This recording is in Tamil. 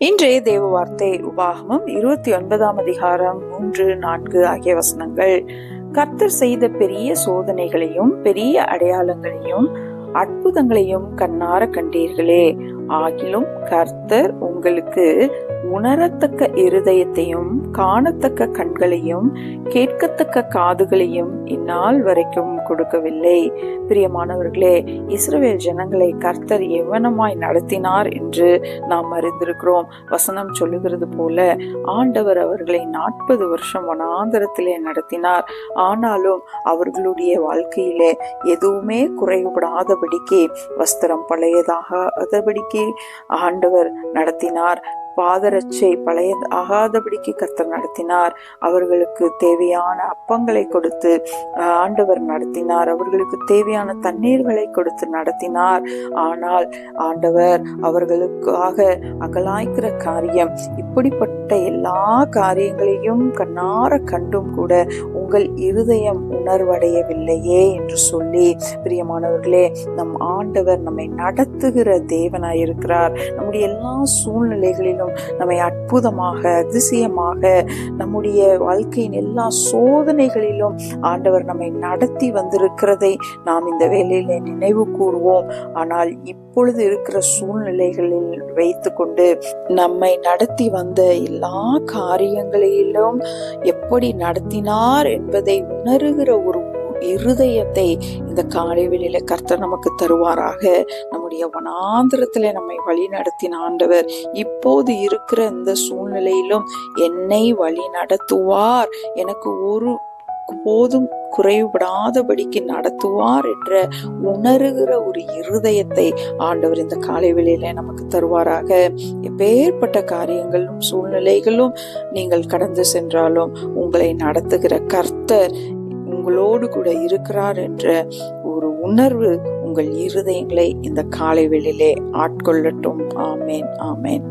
இன்றைய தேவ வார்த்தை உபாகமம் இருபத்தி ஒன்பதாம் அதிகாரம் மூன்று நான்கு ஆகிய வசனங்கள். கர்த்தர் செய்த பெரிய சோதனைகளையும் பெரிய அடையாளங்களையும் அற்புதங்களையும் கண்ணார கண்டீர்களே. ஆகிலும் கர்த்தர் உங்களுக்கு உணரத்தக்க இருதயத்தையும் காணத்தக்க கண்களையும் கேட்கத்தக்க காதுகளையும் இந்நாள் வரைக்கும் கொடுக்கவில்லை. பிரியமானவர்களே இஸ்ரவேல் ஜனங்களை கர்த்தர் எவனமாய் நடத்தினார் என்று நாம் அறிந்திருக்கிறோம். வசனம் சொல்லுகிறது போல ஆண்டவர் அவர்களை நாற்பது வருஷம் வனாந்தரத்திலே நடத்தினார். ஆனாலும் அவர்களுடைய வாழ்க்கையிலே எதுவுமே குறைபடாதபடிக்கு வஸ்திரம் பழையதாகாதபடிக்கு ஆண்டவர் நடத்தினார். பாதரட்சை பழைய ஆகாதபடிக்கு கர்த்தர் நடத்தினார். அவர்களுக்கு தேவையான அப்பங்களை கொடுத்து ஆண்டவர் நடத்தினார். அவர்களுக்கு தேவையான தண்ணீர்களை கொடுத்து நடத்தினார். ஆனால் ஆண்டவர் அவர்களுக்காக அகலாய்க்கிற காரியம் இப்படிப்பட்ட எல்லா காரியங்களையும் கண்ணார கண்டும் கூட உங்கள் இருதயம் உணர்வடையவில்லையே என்று சொல்லி பிரியமானவர்களே நம் ஆண்டவர் நம்மை நடத்துகிற தேவனாயிருக்கிறார். நம்முடைய எல்லா சூழ்நிலைகளிலும் நம்மை அற்புதமாக அதிசயமாக நம்முடைய வாழ்க்கையின் எல்லா சோதனைகளிலும் ஆண்டவர் நம்மை நடத்தி வந்திருக்கிறதை நாம் இந்த வேலையில நினைவு கூறுவோம். ஆனால் இப்பொழுது இருக்கிற சூழ்நிலைகளில் வைத்துக்கொண்டு நம்மை நடத்தி வந்த எல்லா காரியங்களிலும் எப்படி நடத்தினார் என்பதை உணர்கிற ஒரு இருதயத்தை இந்த காலை வெளியில கர்த்தர் நமக்கு தருவாராக. நம்முடைய வனாந்திரத்துல நம்மை வழி நடத்தின ஆண்டவர் இப்போது இருக்கிற இந்த சூழ்நிலையிலும் என்னை வழி நடத்துவார். எனக்கு ஒரு போதும் குறைவுபடாதபடிக்கு நடத்துவார் என்ற உணர்கிற ஒரு இருதயத்தை ஆண்டவர் இந்த காலை வேளையில நமக்கு தருவாராக. எப்பேற்பட்ட காரியங்களும் சூழ்நிலைகளும் நீங்கள் கடந்து சென்றாலும் உங்களை நடத்துகிற கர்த்தர் உங்களோடு கூட இருக்கிறார் என்ற ஒரு உணர்வு உங்கள் இருதயங்களை இந்த காலை வெளியிலே ஆட்கொள்ளட்டும். ஆமேன் ஆமேன்.